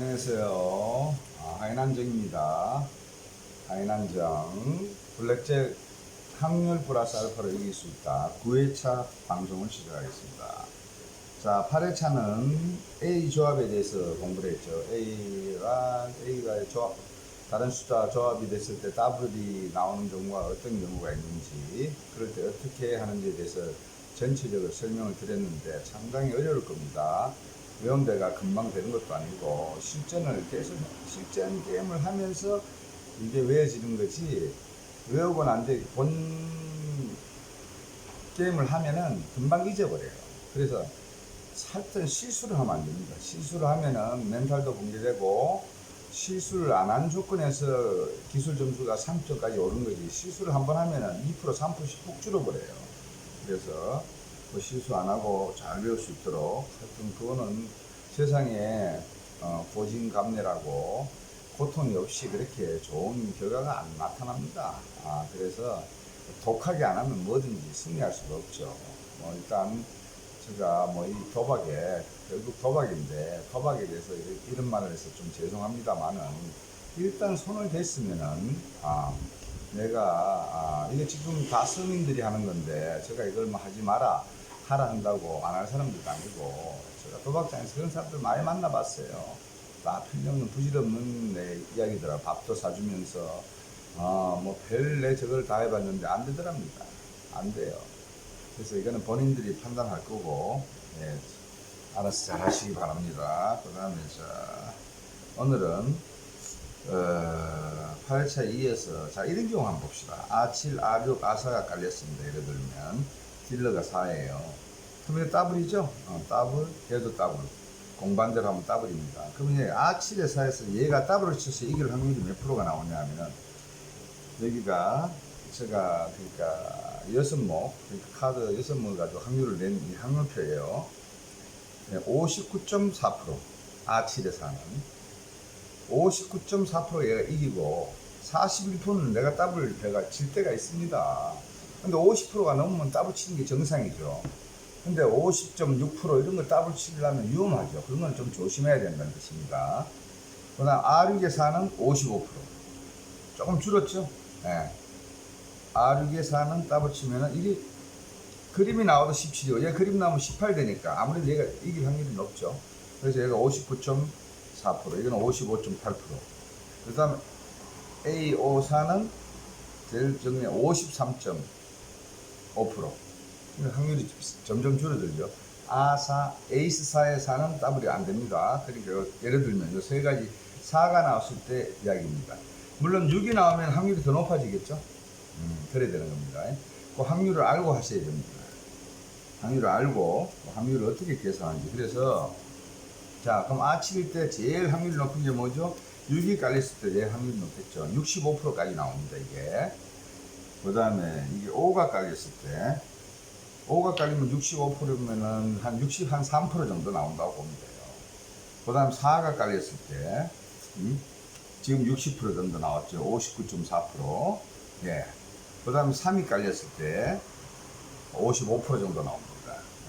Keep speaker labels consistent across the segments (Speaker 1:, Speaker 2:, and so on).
Speaker 1: 안녕하세요. 아, 하이난정입니다. 하이난정 블랙잭 확률 플러스 알파로 이길 수 있다. 9회차 방송을 시작하겠습니다. 자, 8회차는 A 조합에 대해서 공부를 했죠. A와 A가 조합, 다른 숫자 조합이 됐을 때 더블이 나오는 경우가 어떤 경우가 있는지, 그럴 때 어떻게 하는지에 대해서 전체적으로 설명을 드렸는데 상당히 어려울 겁니다. 외운 데가 금방 되는 것도 아니고 실전을 계속 실전 게임을 하면서 이게 외워지는 거지 외우고 난 뒤에 본 게임을 하면은 금방 잊어버려요. 그래서 살짝 실수를 하면 안 됩니다. 실수를 하면은 멘탈도 붕괴되고 실수를 안 한 조건에서 기술 점수가 3점까지 오른 거지 실수를 한 번 하면은 2% 3%씩 푹 줄어버려요. 그래서 그 실수 안 하고 잘 배울 수 있도록 하여튼 그거는 세상에 어, 고진감래라고 고통이 없이 그렇게 좋은 결과가 안 나타납니다. 아, 그래서 독하게 안 하면 뭐든지 승리할 수가 없죠. 뭐 일단 제가 뭐 이 도박에 결국 도박인데 도박에 대해서 이- 이런 말을 해서 좀 죄송합니다만은 일단 손을 댔으면은 아 내가 아 이게 지금 다 서민들이 하는 건데 제가 이걸 뭐 하지 마라 하라 한다고 안 할 사람들도 아니고 제가 도박장에서 그런 사람들 많이 만나봤어요. 다 필요없는 부질없는 내 이야기들아 밥도 사주면서 아뭐 별내 저걸 다 해봤는데 안 되더랍니다. 안 돼요. 그래서 이거는 본인들이 판단할 거고 예, 알아서 잘 하시기 바랍니다. 그 다음에 자 오늘은 어, 8차 2에서 자 이런 경우 한번 봅시다. A7, A6, A4가 깔렸습니다. 예를 들면 딜러가 4예요. 그러면 더블이죠? 어, 더블, 얘도 더블. 공반대로 하면 더블입니다. 그러면 이제 A7에 4에서 얘가 더블을 쳐서 이길 확률이 몇 프로가 나오냐 하면은 여기가 제가 그러니까 여섯 목 그러니까 카드 여섯 목을 가지고 확률을 낸 이 확률표예요. 59.4% A7에 사는 59.4% 얘가 이기고 41%는 내가 더블 배가 질 때가 있습니다. 근데 50%가 넘으면 따블 치는 게 정상이죠. 근데 50.6% 이런 걸 따블 치려면 위험하죠. 그런 건 좀 조심해야 된다는 뜻입니다. 그러나 R6의 4는 55%. 조금 줄었죠? 예. 네. R6의 4는 따블 치면은 이게 그림이 나와도 17이고, 얘 그림 나오면 18 되니까 아무래도 얘가 이길 확률이 높죠. 그래서 얘가 59.4%, 이건 55.8%. 그 다음에 A54는 제일 정리 53. 5%. 확률이 점점 줄어들죠. 아사, 에이스사에 사는 W이 안 됩니다. 그러니까 예를 들면 요 세 가지 4가 나왔을 때 이야기입니다. 물론 6이 나오면 확률이 더 높아지겠죠. 음, 그래야 되는 겁니다. 그 확률을 알고 하셔야 됩니다. 확률을 알고 확률을 어떻게 계산하는지. 그래서 자 그럼 아침일 때 제일 확률이 높은 게 뭐죠? 6이 깔렸을 때 제일 확률이 높겠죠. 65%까지 나옵니다. 이게. 그 다음에 이게 5가 깔렸을 때 5가 깔리면 65%면은 한 60, 한 3% 정도 나온다고 보면 돼요. 그 다음 4가 깔렸을 때, 음? 지금 60% 정도 나왔죠. 59.4%. 예. 그 다음 3이 깔렸을 때, 55% 정도 나옵니다.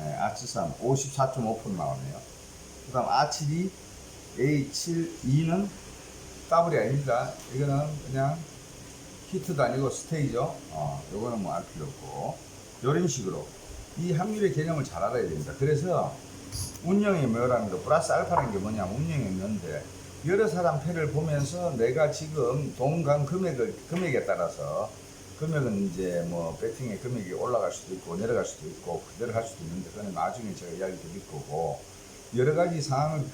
Speaker 1: 예, 아치 3 54.5% 나오네요. 그 다음 A7이 A7, 2는 더블이 아닙니다. 이거는 그냥 히트도 아니고 스테이죠. 어, 요거는 뭐 알 필요 없고. 이런 식으로 이 확률의 개념을 잘 알아야 됩니다. 그래서 운영의 묘라는 거, 플러스 알파라는 게 뭐냐면 운영의 묘인데 여러 사람 패를 보면서 내가 지금 동간 금액을, 금액에 따라서 금액은 이제 뭐 배팅의 금액이 올라갈 수도 있고 내려갈 수도 있고 그대로 할 수도 있는데 그거는 나중에 제가 이야기 드릴 거고 여러 가지 상황을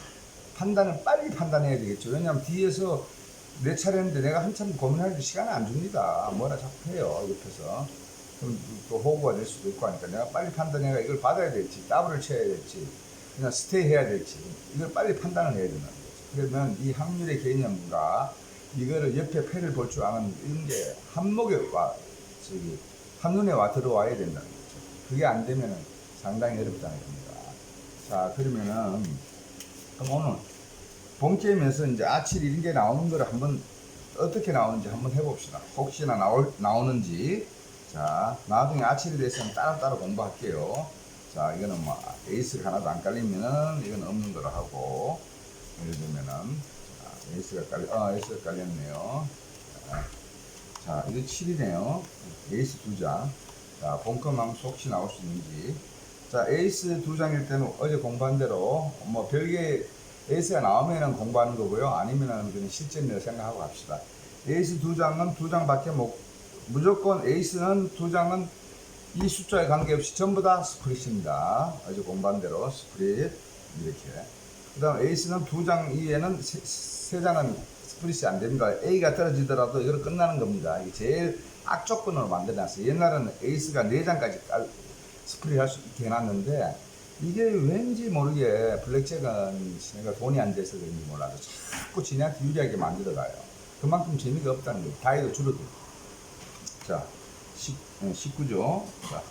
Speaker 1: 판단을 빨리 판단해야 되겠죠. 왜냐하면 뒤에서 내 차례인데 내가 한참 고민할 시간을 안 줍니다. 뭐라 자꾸 해요, 옆에서. 그럼 또 호구가 될 수도 있고 하니까 내가 빨리 판단해가 이걸 받아야 될지, 더블을 쳐야 될지, 그냥 스테이 해야 될지, 이걸 빨리 판단을 해야 된다는 거죠. 그러면 이 확률의 개념과 이거를 옆에 패를 볼 줄 아는 이런 게 한목에 와, 저기, 한눈에 와 들어와야 된다는 거죠. 그게 안 되면은 상당히 어렵다는 겁니다. 자, 그러면은, 그럼 오늘 본 게임에서 이제 아칠 이런 게 나오는 거를 한번 어떻게 나오는지 한번 해봅시다. 혹시나 나올, 나오는지. 자, 나중에 아칠에 대해서는 따로따로 공부할게요. 자, 이거는 뭐 에이스가 하나도 안 깔리면은 이건 없는 거로 하고. 예를 들면은 자, 에이스가 깔려 아 에이스가 깔렸네요. 자, 자 이거 7이네요. 에이스 두 장. 자 본컴 한번 혹시 나올 수 있는지. 자 에이스 두 장일 때는 어제 공부한 대로 뭐 별개 에이스가 나오면은 공부하는 거고요. 아니면은 그냥 실전이라고 생각하고 합시다. 에이스 두 장은 두 장밖에 못 무조건 에이스는 두 장은 이 숫자에 관계없이 전부 다 스프릿입니다. 어제 공부한 대로 스프릿 이렇게. 그 다음 에이스는 두 장 이에는 세, 세 장은 스프릿이 안 됩니다. A가 떨어지더라도 이걸 끝나는 겁니다. 제일 악조건으로 만들어놨어요. 옛날에는 에이스가 네 장까지 깔, 스프릿 할 수 있게 해놨는데 이게 왠지 모르게 블랙잭은 내가 돈이 안 돼서 그런지 몰라도 자꾸 지네한테 유리하게 만들어가요. 그만큼 재미가 없다는 거예요. 다이도 줄어들고. 자, 10, 19죠. 자,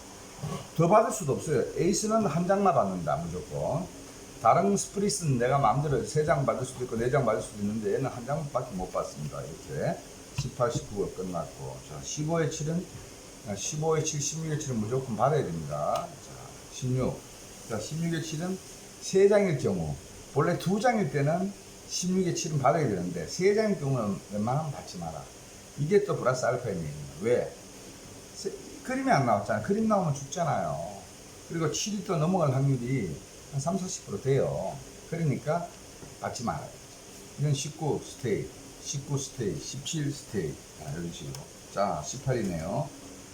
Speaker 1: 더 받을 수도 없어요. 에이스는 한 장만 받는다, 무조건. 다른 스프릿은 내가 마음대로 세 장 받을 수도 있고 네 장 받을 수도 있는데 얘는 한 장밖에 못 받습니다. 이렇게. 18, 19가 끝났고. 자, 15의 7은 15의 7, 16의 7은 무조건 받아야 됩니다. 자, 16. 자, 16의 7은 세 장일 경우. 원래 두 장일 때는 16의 7은 받아야 되는데 세 장일 경우는 웬만하면 받지 마라. 이게 또 플러스 알파의 메인입니다. 왜? 세- 그림이 안 나왔잖아요. 그림 나오면 죽잖아요. 그리고 7이 또 넘어갈 확률이 한 3, 40% 돼요. 그러니까 받지 말아요. 이건 19 스테이, 19 스테이, 17 스테이. 자, 이런 식으로. 자, 18이네요.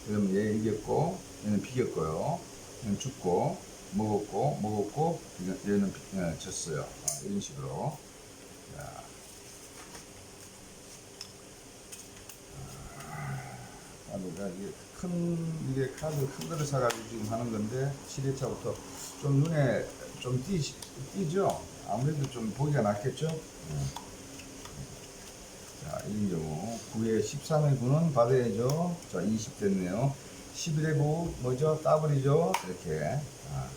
Speaker 1: 그러면 얘 이겼고, 얘는 비겼고요. 얘는 죽고, 먹었고, 먹었고, 얘는 비- 예, 졌어요. 아, 이런 식으로. 자. 카드가 이게 큰 이게 카드 큰 거를 사가지고 지금 하는 건데 7회차부터 좀 눈에 좀 띄, 띄죠. 아무래도 좀 보기가 낫겠죠. 네. 자, 이런 경우 9에 13의 9는 받아야죠. 자, 20 됐네요. 11의 9 뭐죠? 더블이죠. 이렇게. 아,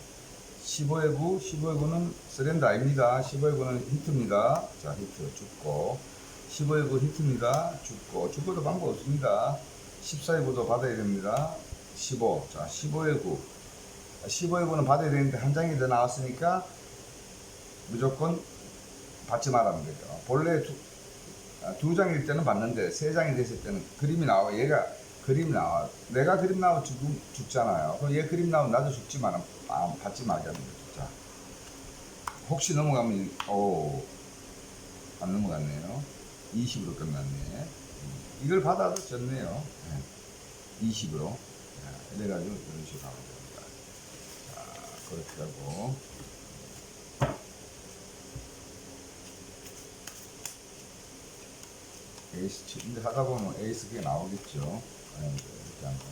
Speaker 1: 15의 9, 15의 9는 서렌더 아닙니다. 15의 9는 히트입니다. 자, 히트 죽고. 15의 9 히트입니다. 죽고. 죽고도 방법 없습니다. 14의 9도 받아야 됩니다. 15. 자, 15의 9. 15의 9는 받아야 되는데 한 장이 더 나왔으니까 무조건 받지 말라는 거죠. 본래 두, 아, 두 장일 때는 받는데 세 장이 됐을 때는 그림이 나와. 얘가 그림이 나와. 내가 그림 나오면 죽, 죽잖아요. 그럼 얘 그림 나오면 나도 죽지만 아, 받지 말게 하는 거죠. 자, 혹시 넘어가면 오, 안 넘어갔네요. 20으로 끝났네. 음, 이걸 받아도 졌네요. 네. 20으로. 자, 이래가지고 이런 식으로 하면 됩니다. 자, 그렇게 하고. 에이스 7. 근데 하다 보면 에이스 그게 나오겠죠. 네, 이렇게 한번.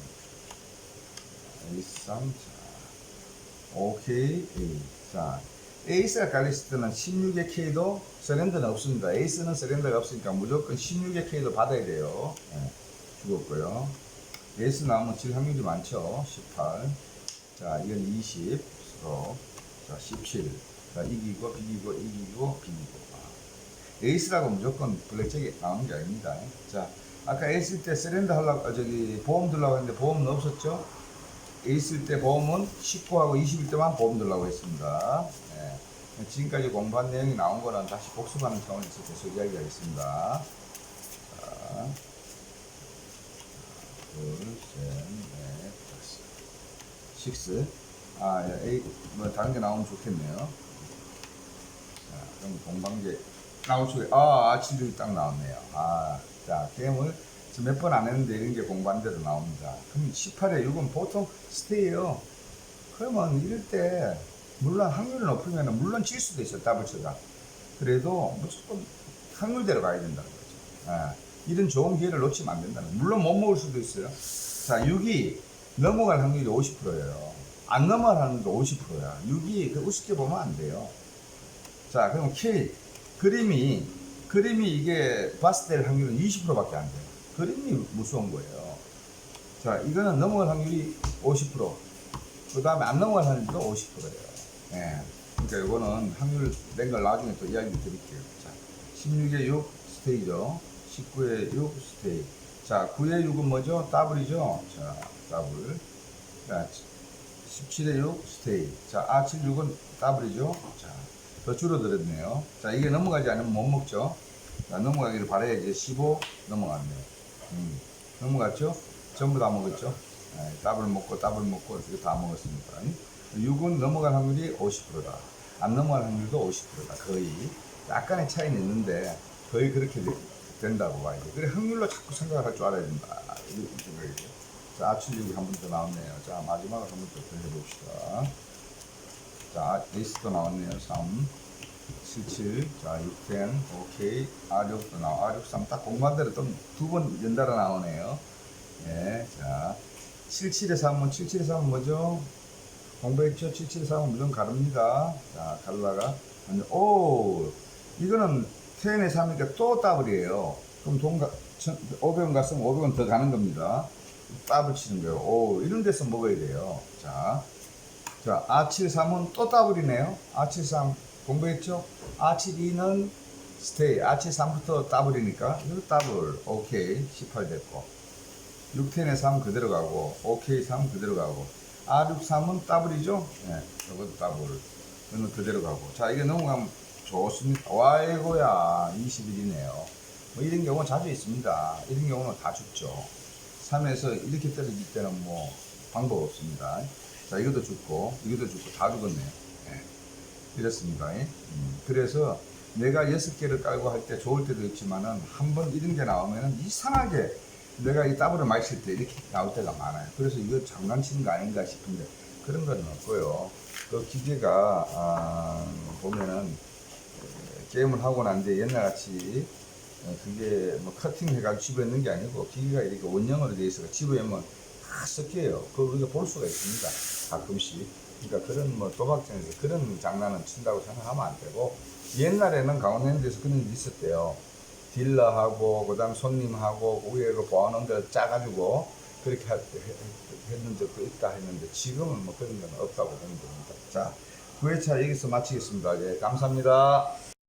Speaker 1: 에이스 3. 자, 오케이. 에이. 자, 에이스가 깔렸을 때는 16의 K도 서렌더는 없습니다. 에이스는 서렌더가 없으니까 무조건 16의 K도 받아야 돼요. 예, 죽었고요. 에이스 나오면 질 확률이 많죠. 18. 자, 이건 20. 서로. 자, 17. 자, 이기고, 비기고, 이기고, 비기고. 아. 에이스라고 무조건 블랙잭이 나오는 게 아닙니다. 자, 아까 에이스 때 서렌더 하려고, 아, 저기, 보험 들라고 했는데 보험은 없었죠? 에이스일 때 보험은 19하고 20일 때만 보험 들라고 했습니다. 예. 지금까지 공부한 내용이 나온 거는 다시 복습하는 차원에서 계속 이야기하겠습니다. 자, 둘, 셋, 넷, 다섯. 식스. 아, 예, 뭐, 다른 게 나오면 좋겠네요. 자, 그럼 공방제. 나올 수가, 아, 아치들이 딱 나왔네요. 아, 자, 게임을 몇 번 안 했는데 이런 게 공부한 대로 나옵니다. 그럼 18에 6은 보통 스테이요. 그러면 이럴 때, 물론 확률이 높으면 물론 질 수도 있어요, 더블쳐가. 그래도 무조건 확률대로 가야 된다는 거죠. 아, 이런 좋은 기회를 놓치면 안 된다는 거예요. 물론 못 먹을 수도 있어요. 자, 6이 넘어갈 확률이 50%예요. 안 넘어갈 확률도 50%야. 6이 그 우습게 보면 안 돼요. 자, 그럼 K. 그림이, 그림이 이게 봤을 때 확률은 20%밖에 안 돼요. 그림이 무서운 거예요. 자, 이거는 넘어갈 확률이 50%. 그 다음에 안 넘어갈 확률도 50%예요. 예. 그러니까 이거는 확률 낸 걸 나중에 또 이야기 드릴게요. 자, 16에 6 스테이죠. 19에 6 스테이. 자, 9에 6은 뭐죠? 더블이죠? 자, 더블. 자, 17에 6 스테이. 자, 아, 7, 6은 더블이죠? 자, 더 줄어들었네요. 자, 이게 넘어가지 않으면 못 먹죠. 자, 넘어가기를 바라야지 15 넘어갔네요. 음, 넘어갔죠? 전부 다 먹었죠? 네, 더블 먹고 더블 먹고 이거 다 먹었습니다. 6은 넘어갈 확률이 50%다. 안 넘어갈 확률도 50%다. 거의. 약간의 차이는 있는데 거의 그렇게 되- 된다고 봐야 돼. 그래 확률로 자꾸 생각을 할 줄 알아야 된다. 이렇게 생각이죠. 자, 아출력이 한 번 더 나왔네요. 자, 마지막으로 한 번 더 해봅시다. 자, 에이스도 나왔네요. 3, 7, 7, 자, 6, 10, 오케이. R6도 나와. R6, 3, 딱 공부한대로 두 번 연달아 나오네요. 예, 자, 77에 3은, 77에 3은 뭐죠? 공부했죠? 77에 3은 물론 가릅니다. 자, 갈라가. 오! 이거는 10에 3이니까 또 더블이에요. 그럼 돈, 가, 500원 갔으면 500원 더 가는 겁니다. 더블 치는 거예요. 오, 이런 데서 먹어야 돼요. 자, 자, R73은 또 더블이네요. R73 공부했죠? R72는 스테이. R73부터 더블이니까 이거 더블. 오케이. 18 됐고. 610에 3 그대로 가고, 오케이 3 그대로 가고. R63은 더블이죠? 네, 이것도 더블. 이거는 그대로 가고. 자, 이게 넘어가면 좋습니다. 와이고야. 21이네요. 뭐 이런 경우는 자주 있습니다. 이런 경우는 다 죽죠. 3에서 이렇게 떨어질 때는 뭐 방법 없습니다. 자, 이것도 죽고, 이것도 죽고, 다 죽었네요. 예. 이렇습니다. 예. 음, 그래서 내가 여섯 개를 깔고 할 때 좋을 때도 있지만은 한 번 이런 게 나오면은 이상하게 내가 이 더블을 마실 때 이렇게 나올 때가 많아요. 그래서 이거 장난치는 거 아닌가 싶은데 그런 건 없고요. 그 기계가, 아, 보면은 에, 게임을 하고 난 뒤에 옛날 같이 어, 그게 뭐 커팅 해가지고 집에 있는 게 아니고 기계가 이렇게 원형으로 되어 있어서 집에 오면 다 섞여요. 그걸 우리가 볼 수가 있습니다. 가끔씩. 그러니까 그런 뭐 도박장에서 그런 장난은 친다고 생각하면 안 되고 옛날에는 강원랜드에서 그런 일이 있었대요. 딜러하고 그다음 손님하고 위에로 보안원들 짜가지고 그렇게 했는 적도 있다 했는데 지금은 뭐 그런 건 없다고 보면 됩니다. 자, 9회차 여기서 마치겠습니다. 예, 감사합니다.